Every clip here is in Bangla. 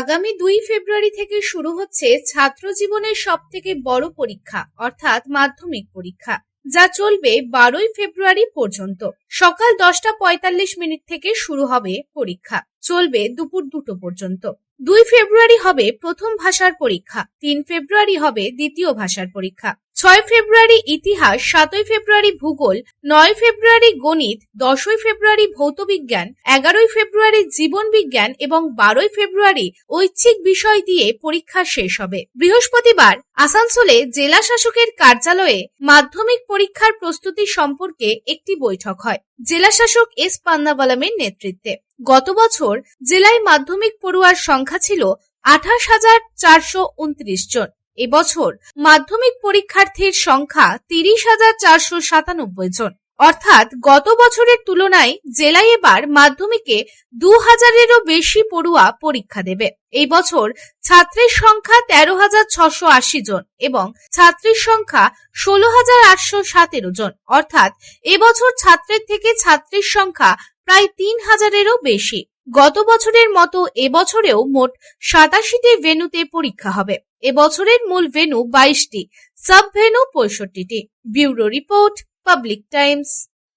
আগামী দুই ফেব্রুয়ারি থেকে শুরু হচ্ছে ছাত্র জীবনের সব থেকে বড় পরীক্ষা, অর্থাৎ মাধ্যমিক পরীক্ষা, যা চলবে বারোই ফেব্রুয়ারি পর্যন্ত। সকাল দশটা পঁয়তাল্লিশ মিনিট থেকে শুরু হবে পরীক্ষা। চলবে দুপুর দুটো পর্যন্ত। দুই ফেব্রুয়ারি হবে প্রথম ভাষার পরীক্ষা, তিন ফেব্রুয়ারি হবে দ্বিতীয় ভাষার পরীক্ষা। ছয় ফেব্রুয়ারি ইতিহাস, সাতই ফেব্রুয়ারি ভূগোল, নয় ফেব্রুয়ারি গণিত, দশই ফেব্রুয়ারি ভৌতবিজ্ঞান, এগারোই ফেব্রুয়ারি জীবন বিজ্ঞান এবং বারোই ফেব্রুয়ারি ঐচ্ছিক বিষয় দিয়ে পরীক্ষা শেষ হবে। বৃহস্পতিবার আসানসোলে জেলা শাসকের কার্যালয়ে মাধ্যমিক পরীক্ষার প্রস্তুতি সম্পর্কে একটি বৈঠক হয়। জেলা শাসক এস পান্নাবালামের নেতৃত্বে। গত বছর জেলায় মাধ্যমিক পড়ুয়ার সংখ্যা ছিল আঠাশ হাজার চারশো উনত্রিশ জন। এবছর মাধ্যমিক পরীক্ষার্থীর সংখ্যা তিরিশ হাজার চারশো সাতানব্বই জন। অর্থাৎ গত বছরের তুলনায় জেলায় এবার মাধ্যমিকে দু হাজারেরও বেশি পড়ুয়া পরীক্ষা দেবে। এই বছর ছাত্রের সংখ্যা তেরো হাজার ছশো আশি জন এবং ছাত্রীর সংখ্যা ষোলো হাজার আটশো সতেরো জন। অর্থাৎ এবছর ছাত্রের থেকে ছাত্রীর সংখ্যা প্রায় তিন হাজারেরও বেশি। গত বছরের মতো এবছরেও মোট সাতাশিটি ভেন্যুতে পরীক্ষা হবে। এবছরের মূল ভেনু বাইশটি sub venue পঁয়ষট্টিটি। Bureau report Public Times.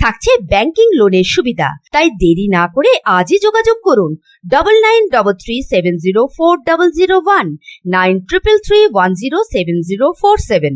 থাকছে ব্যাংকিং লোনের সুবিধা। তাই দেরি না করে আজই যোগাযোগ করুন double nine double three seven zero four double zero one nine triple three one zero seven zero four seven